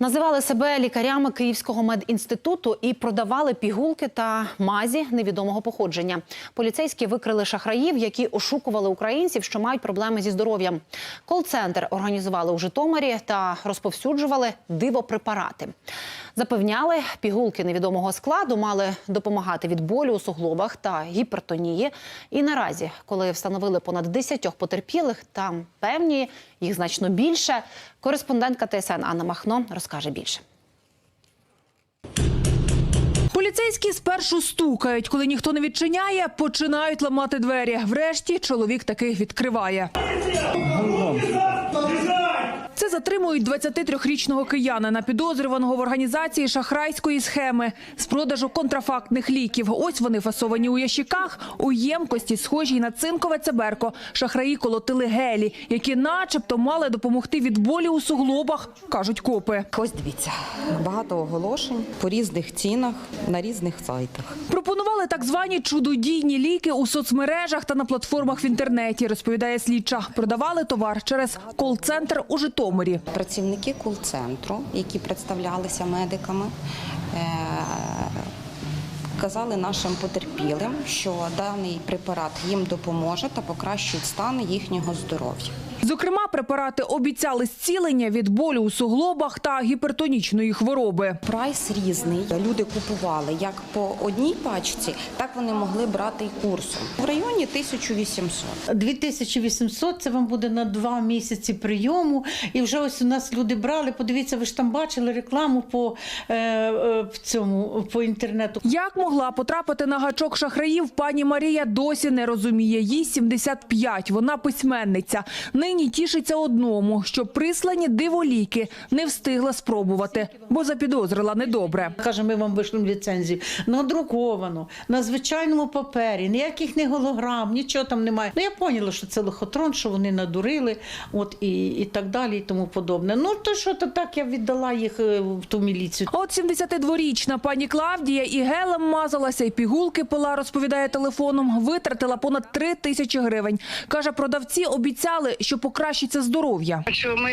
Називали себе лікарями Київського медінституту і продавали пігулки та мазі невідомого походження. Поліцейські викрили шахраїв, які ошукували українців, що мають проблеми зі здоров'ям. Кол-центр організували у Житомирі та розповсюджували дивопрепарати. Запевняли, пігулки невідомого складу мали допомагати від болю у суглобах та гіпертонії. І наразі, коли встановили понад 10 потерпілих, там певні їх значно більше. Кореспондентка ТСН Анна Махно розкаже більше. Поліцейські спершу стукають, коли ніхто не відчиняє, починають ламати двері. Врешті чоловік таки відкриває. Це затримують 23-річного киянина, підозрюваного в організації шахрайської схеми з продажу контрафактних ліків. Ось вони фасовані у ящиках, у ємкості, схожій на цинкове цеберко. Шахраї колотили гелі, які начебто мали допомогти від болі у суглобах, кажуть копи. Ось дивіться, багато оголошень по різних цінах на різних сайтах. Пропонували так звані чудодійні ліки у соцмережах та на платформах в інтернеті, розповідає слідча. Продавали товар через кол-центр у Житомирі. Працівники кул-центру, які представлялися медиками, е, казали нашим потерпілим, що даний препарат їм допоможе та покращить стан їхнього здоров'я. Зокрема, препарати обіцяли зцілення від болю у суглобах та гіпертонічної хвороби. Прайс різний. Люди купували як по одній пачці, так вони могли брати і курсом. В районі 1800. 2800 – це вам буде на два місяці прийому. І вже ось у нас люди брали. Подивіться, ви ж там бачили рекламу по е, е, в цьому по інтернету. Як могла потрапити на гачок шахраїв, пані Марія досі не розуміє. Їй 75, вона письменниця. Нині тішиться одному, що прислані диволіки не встигла спробувати, бо запідозрила недобре. Каже, ми вам вийшли ліцензію. Надруковано, на звичайному папері, ніяких не голограм, нічого там немає. Ну я поняла, що це лохотрон, що вони надурили, от і, і так далі, і тому подобне. Ну то що то так я віддала їх е, в ту міліцію. От 72-річна пані Клавдія і гелем мазалася, і пігулки пила, розповідає телефоном. Витратила понад 3 тисячі гривень. Каже, продавці обіцяли, що покращиться здоров'я. що ми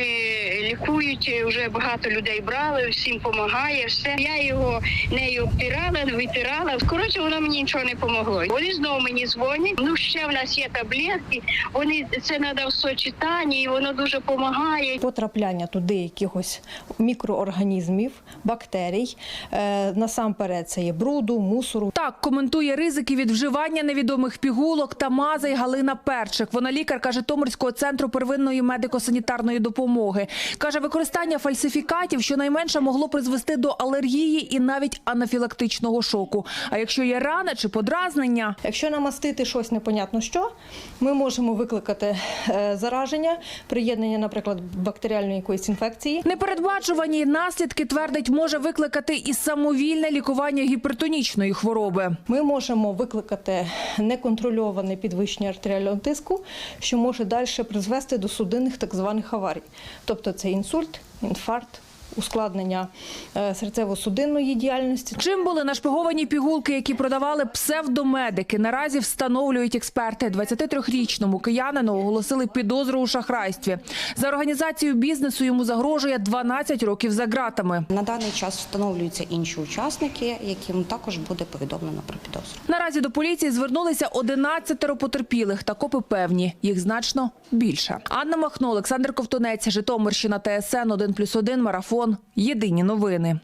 лікують, вже багато людей брали, всім допомагає, все. Я його нею обтирала, витирала. Коротше, воно мені нічого не помогло. Вони знову мені дзвонять. Ну ще в нас є таблетки. Вони це треба в сочетанні, і воно дуже допомагає. потрапляння туди якихось мікроорганізмів, бактерій. Е, Насамперед це є бруду, мусору. Так коментує ризики від вживання невідомих пігулок та мазей Галина Перчик. Вона лікарка Житомирського центру первинної медико-санітарної допомоги. Каже, використання фальсифікатів щонайменше могло призвести до алергії і навіть анафілактичного шоку. А якщо є рана чи подразнення, Якщо намастити щось непонятно що, ми можемо викликати е, зараження, приєднання, наприклад, бактеріальної якоїсь інфекції. непередбачувані наслідки твердить може викликати і самовільне лікування гіпертонічної хвороби. Ми можемо викликати неконтрольоване підвищення артеріального тиску, що може далі призвести до судинних так званих аварій. Тобто це інсульт, інфаркт, ускладнення е, серцево-судинної діяльності. Чим були нашпиговані пігулки, які продавали псевдомедики? Наразі встановлюють експерти. 23-річному киянину оголосили підозру у шахрайстві. За організацію бізнесу йому загрожує 12 років за ґратами. На даний час встановлюються інші учасники, яким також буде повідомлено про підозру. Наразі до поліції звернулися 11 потерпілих. Та копи певні, їх значно більше. Анна Махно, Олександр Ковтунець, Житомирщина, ТСН 1+,1, Єдині новини.